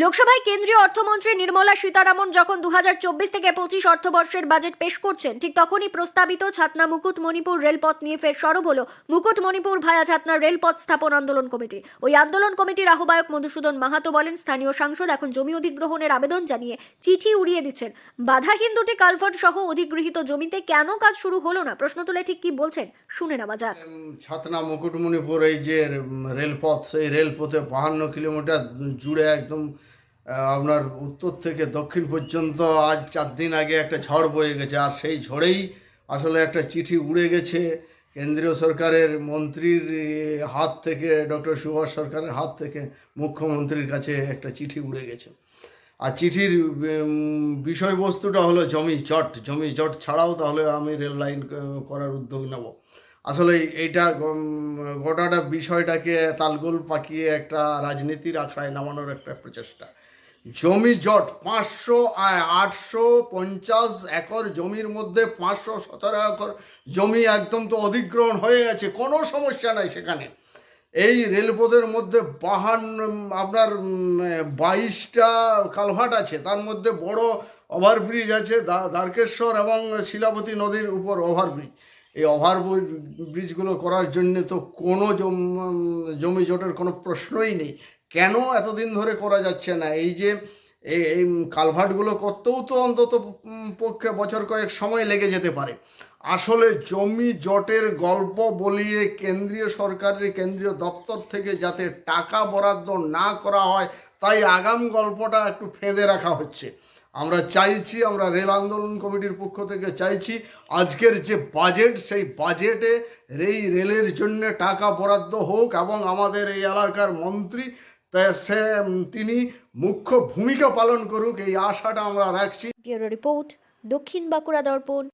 লোকসভায় কেন্দ্রীয় অর্থমন্ত্রী নির্মলা সীতারামন যখন দু থেকে পঁচিশ অর্থবর্ষের বাজেট পেশ করছেন, ঠিক তখনই প্রস্তাবিত ছাতনা মুকুটমণিপুর রেলপথ নিয়ে ফের সরব হল মুকুটমণিপুর ভায়া ছাতনা রেলপথ স্থাপন আন্দোলন কমিটি। ওই আন্দোলন কমিটির আহ্বায়ক মধুসূদন মাহাতো বলেন, স্থানীয় সাংসদ এখন জমি অধিগ্রহণের আবেদন জানিয়ে চিঠি উড়িয়ে দিচ্ছেন। বাধাহীন দুটি কালভার্ট সহ অধিগৃহীত জমিতে কেন কাজ শুরু হলো না? প্রশ্ন তুলে ঠিক কি বলছেন? শুনে নেওয়া যাক। ছাতনা মুকুটমণিপুর এই যে রেলপথ, সেই রেলপথে বাহান্ন কিলোমিটার জুড়ে একদম আপনার উত্তর থেকে দক্ষিণ পর্যন্ত আজ চার দিন আগে একটা ঝড় বয়ে গেছে, আর সেই ঝড়েই আসলে একটা চিঠি উড়ে গেছে। কেন্দ্রীয় সরকারের মন্ত্রীর হাত থেকে, ডক্টর সুভাষ সরকারের হাত থেকে মুখ্যমন্ত্রীর কাছে একটা চিঠি উড়ে গেছে। আর চিঠির বিষয়বস্তুটা হলো জমি জট। জমি জট ছাড়াও তাহলে আমি রেল লাইন করার উদ্যোগ নেব। আসলে এইটা গোটাটা বিষয়টাকে তালগোল পাকিয়ে একটা রাজনীতির আখড়ায় নামানোর একটা প্রচেষ্টা। জমি জট, পাঁচশো আটশো পঞ্চাশ একর জমির মধ্যে পাঁচশো সতেরো একর জমি একদম তো অধিগ্রহণ হয়ে গেছে, কোনো সমস্যা নাই সেখানে। এই রেলপথের মধ্যে বাহান্ন আপনার বাইশটা কালভার্ট আছে, তার মধ্যে বড় ওভারব্রিজ আছে দ্বারকেশ্বর এবং শিলাপতি নদীর উপর ওভারব্রিজ। এই ওভার ব্রিজগুলো করার জন্য তো কোনো জম- জটের কোনো প্রশ্নই নেই। কেন এতদিন ধরে করা যাচ্ছে না? এই যে এই কালভার্টগুলো করতেও তো অন্তত পক্ষে বছর কয়েক সময় লেগে যেতে পারে। আসলে জমি জটের গল্প বলিয়ে কেন্দ্রীয় সরকারের কেন্দ্রীয় দপ্তর থেকে যাতে টাকা বরাদ্দ না করা হয়, তাই আগাম গল্পটা একটু ফেঁদে রাখা হচ্ছে। আমরা চাইছি, আমরা রেল আন্দোলন কমিটির পক্ষ থেকে চাইছি, আজকের যে বাজেট সেই বাজেটে এই রেলের জন্য টাকা বরাদ্দ হোক এবং আমাদের এই এলাকার মন্ত্রী সে, তিনি মুখ্য ভূমিকা পালন করুক, এই আশাটা আমরা রাখছি। রিপোর্ট, দক্ষিণ বাঁকুড়া দর্পণ।